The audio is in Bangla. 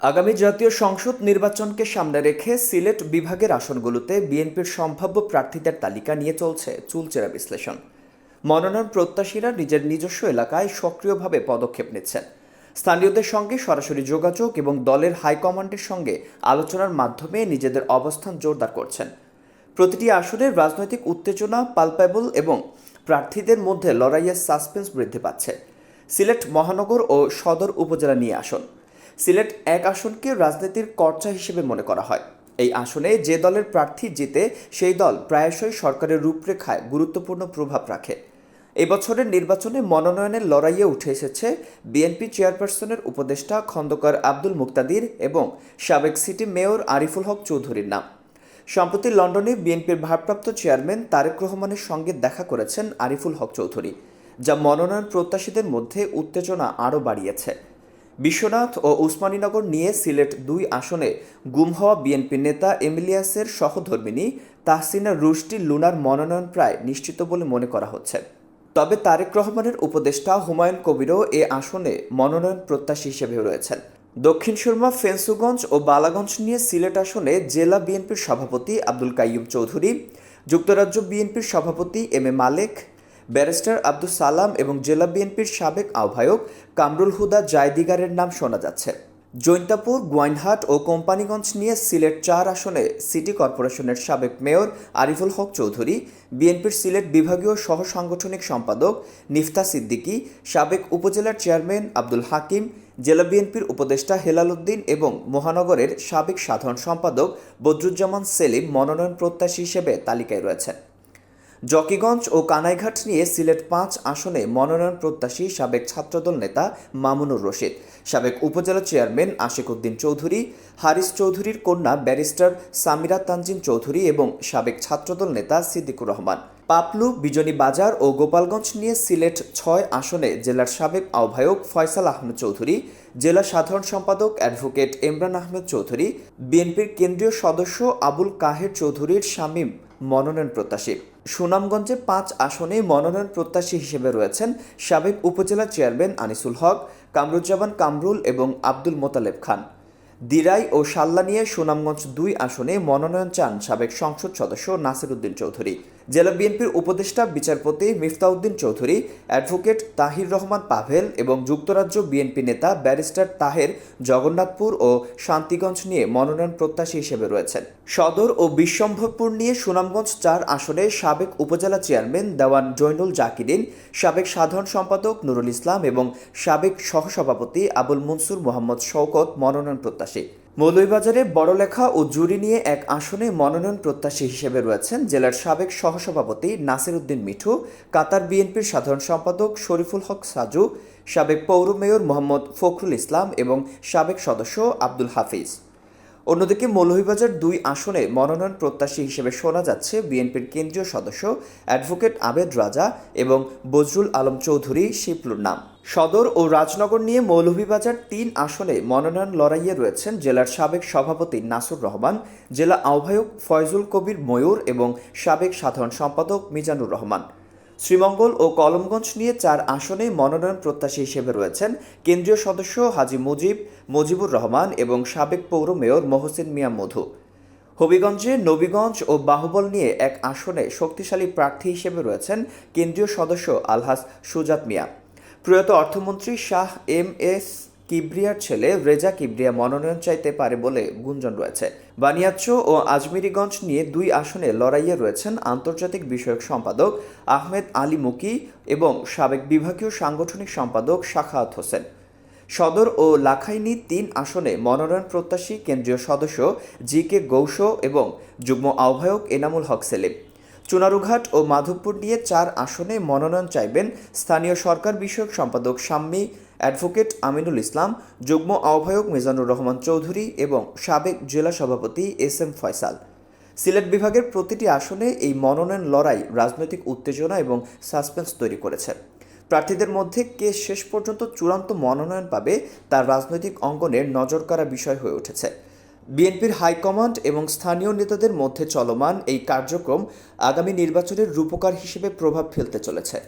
আগামী জাতীয় সংসদ নির্বাচনকে সামনে রেখে সিলেট বিভাগের আসনগুলোতে বিএনপির সম্ভাব্য প্রার্থীদের তালিকা নিয়ে চলছে চুলচেরা বিশ্লেষণ। মনোনয়ন প্রত্যাশীরা নিজের নিজস্ব এলাকায় সক্রিয়ভাবে পদক্ষেপ নিচ্ছেন। স্থানীয়দের সঙ্গে সরাসরি যোগাযোগ এবং দলের হাইকমান্ডের সঙ্গে আলোচনার মাধ্যমে নিজেদের অবস্থান জোরদার করছেন। প্রতিটি আসনের রাজনৈতিক উত্তেজনা, পালপেবল এবং প্রার্থীদের মধ্যে লড়াইয়ের সাসপেন্স বৃদ্ধি পাচ্ছে। সিলেট মহানগর ও সদর উপজেলা নিয়ে আসন। সিলেট এক আসনকে রাজনীতির কর্চা হিসেবে মনে করা হয়। এই আসনে যে দলের প্রার্থী জিতে, সেই দল প্রায়শই সরকারের রূপরেখায় গুরুত্বপূর্ণ প্রভাব রাখে। এবছরের নির্বাচনে মনোনয়নের লড়াইয়ে উঠে এসেছে বিএনপি চেয়ারপারসনের উপদেষ্টা খন্দকার আব্দুল মুক্তাদির এবং সাবেক সিটি মেয়র আরিফুল হক চৌধুরীর নাম। সম্প্রতি লন্ডনে বিএনপির ভারপ্রাপ্ত চেয়ারম্যান তারেক রহমানের সঙ্গে দেখা করেছেন আরিফুল হক চৌধুরী, যা মনোনয়ন প্রত্যাশীদের মধ্যে উত্তেজনা আরও বাড়িয়েছে। বিশ্বনাথ ও উসমানীনগর নিয়ে সিলেট দুই আসনে গুম হওয়া বিএনপি নেতা এমিলিয়াসের সহধর্মিনী তাহসিনা রুশটি লুনার মনোনয়ন প্রায় নিশ্চিত বলে মনে করা হচ্ছে। তবে তারেক রহমানের উপদেষ্টা হুমায়ুন কবিরও এ আসনে মনোনয়ন প্রত্যাশী হিসেবে রয়েছেন। দক্ষিণ সুরমা, ফেন্সুগঞ্জ ও বালাগঞ্জ নিয়ে সিলেট আসনে জেলা বিএনপির সভাপতি আব্দুল কাইয়ুম চৌধুরী, যুক্তরাজ্য বিএনপির সভাপতি M A Malek barrister Abdul Salam এবং জেলা বিএনপির সাবেক আহ্বায়ক কামরুল হুদা জায়দিগারের নাম শোনা যাচ্ছে। জৈন্তাপুর গোয়াইনহাট ও কোম্পানিগঞ্জ নিয়ে সিলেট চার আসনে সিটি কর্পোরেশনের সাবেক মেয়র আরিফুল হক চৌধুরী, বিএনপির সিলেট বিভাগীয় সহ সাংগঠনিক সম্পাদক নিফতা সিদ্দিকী, সাবেক উপজেলার চেয়ারম্যান আব্দুল হাকিম, জেলা বিএনপির উপদেষ্টা হেলাল উদ্দিন এবং মহানগরের সাবেক সাধারণ সম্পাদক বদরুজ্জামান সেলিম মনোনয়ন প্রত্যাশী হিসেবে তালিকায় রয়েছেন। জকিগঞ্জ ও কানাইঘাট নিয়ে সিলেট পাঁচ আসনে মনোনয়ন প্রত্যাশী সাবেক ছাত্রদল নেতা মামুনুর রশিদ, সাবেক উপজেলা চেয়ারম্যান আশিক উদ্দিন চৌধুরী, হারিস চৌধুরীর কন্যা ব্যারিস্টার সামিরা তানজিন চৌধুরী এবং সাবেক ছাত্রদল নেতা সিদ্দিকুর রহমান। পাপলু বিজনী বাজার ও গোপালগঞ্জ নিয়ে সিলেট ছয় আসনে জেলার সাবেক আহ্বায়ক ফয়সাল আহমেদ চৌধুরী, জেলা সাধারণ সম্পাদক অ্যাডভোকেট ইমরান আহমেদ চৌধুরী, বিএনপির কেন্দ্রীয় সদস্য আবুল কাহের চৌধুরীর শামীম মনোনয়ন প্রত্যাশী। সুনামগঞ্জে পাঁচ আসনে মনোনয়ন প্রত্যাশী হিসেবে রয়েছেন সাবেক উপজেলা চেয়ারম্যান আনিসুল হক, কামরুজ্জামান কামরুল এবং আব্দুল মোতালেব খান। দিরাই ও সাল্লা নিয়ে সুনামগঞ্জ দুই আসনে মনোনয়ন চান সাবেক সংসদ সদস্য নাসির উদ্দিন চৌধুরী। জেলা বিএনপির উপদেষ্টা, বিচারপতি মিফতাউদ্দিন চৌধুরী, অ্যাডভোকেট তাহির রহমান পাভেল এবং যুক্তরাজ্য বিএনপি নেতা ব্যারিস্টার তাহের জগন্নাথপুর ও শান্তিগঞ্জ নিয়ে মনোনয়ন প্রত্যাশী হিসেবে রয়েছেন। সদর ও বিশ্বম্ভরপুর নিয়ে সুনামগঞ্জ চার আসনে সাবেক উপজেলা চেয়ারম্যান দেওয়ান জৈনুল জাকিরিন, সাবেক সাধারণ সম্পাদক নুরুল ইসলাম এবং সাবেক সহসভাপতি আবুল মনসুর মোহাম্মদ শওকত মনোনয়ন প্রত্যাশী। মৌলভীবাজারে বড়লেখা ও জুরি নিয়ে এক আসনে মনোনয়ন প্রত্যাশী হিসেবে রয়েছেন জেলার সাবেক সহসভাপতি নাসির উদ্দিন মিঠু, কাতার বিএনপির সাধারণ সম্পাদক শরীফুল হক সাজু, সাবেক পৌর মেয়র মোহাম্মদ ফখরুল ইসলাম এবং সাবেক সদস্য আব্দুল হাফিজ। অন্যদিকে মৌলভীবাজার দুই আসনে মনোনয়ন প্রত্যাশী হিসেবে শোনা যাচ্ছে বিএনপির কেন্দ্রীয় সদস্য অ্যাডভোকেট আবেদ রাজা এবং বজরুল আলম চৌধুরী শিপলুর নাম। সদর ও রাজনগর নিয়ে মৌলভীবাজার তিন আসনে মনোনয়ন লড়াইয়ে রয়েছেন জেলার সাবেক সভাপতি নাসুর রহমান, জেলা আহ্বায়ক ফয়জুল কবির ময়ূর এবং সাবেক সাধারণ সম্পাদক মিজানুর রহমান। শ্রীমঙ্গল ও কলমগঞ্জ নিয়ে চার আসনে মনোনয়ন প্রত্যাশী হিসেবে রয়েছেন কেন্দ্রীয় সদস্য হাজি মুজিব, মুজিবুর রহমান এবং সাবেক পৌর মেয়র মহসিন মিয়া মধু। হবিগঞ্জে নবীগঞ্জ ও বাহুবল নিয়ে এক আসনে শক্তিশালী প্রার্থী হিসেবে রয়েছেন কেন্দ্রীয় সদস্য আলহাস সুজাত মিয়া। প্রয়াত অর্থমন্ত্রী শাহ এম এস কিবরিয়ার ছেলে রেজা কিবরিয়া মনোনয়ন চাইতে পারে বলে গুঞ্জন রয়েছে। বানিয়াচ্ছ ও আজমিরিগঞ্জ নিয়ে দুই আসনে লড়াইয়ে রয়েছেন আন্তর্জাতিক বিষয়ক সম্পাদক আহমেদ আলী মুকি এবং সাবেক বিভাগীয় সাংগঠনিক সম্পাদক শাখাত হোসেন। সদর ও লাখাইনি তিন আসনে মনোনয়ন প্রত্যাশী কেন্দ্রীয় সদস্য জি কে গৌস এবং যুগ্ম আহ্বায়ক এনামুল হক সেলিম। চুনারুঘাট ও মাধবপুর নিয়ে চার আসনে মনোনয়ন চাইবেন স্থানীয় সরকার বিষয়ক সম্পাদক শাম্মী অ্যাডভোকেট আমিনুল ইসলাম, যুগ্ম আহ্বায়ক মিজানুর রহমান চৌধুরী এবং সাবেক জেলা সভাপতি এস এম ফয়সাল। সিলেট বিভাগের প্রতিটি আসনে এই মনোনয়ন লড়াই রাজনৈতিক উত্তেজনা এবং সাসপেন্স তৈরি করেছে। প্রার্থীদের মধ্যে কে শেষ পর্যন্ত চূড়ান্ত মনোনয়ন পাবে তার রাজনৈতিক অঙ্গনের নজর কাড়া বিষয় হয়ে উঠেছে। বিএনপির হাইকমান্ড এবং স্থানীয় নেতাদের মধ্যে চলমান এই কার্যক্রম আগামী নির্বাচনের রূপকার হিসেবে প্রভাব ফেলতে চলেছে।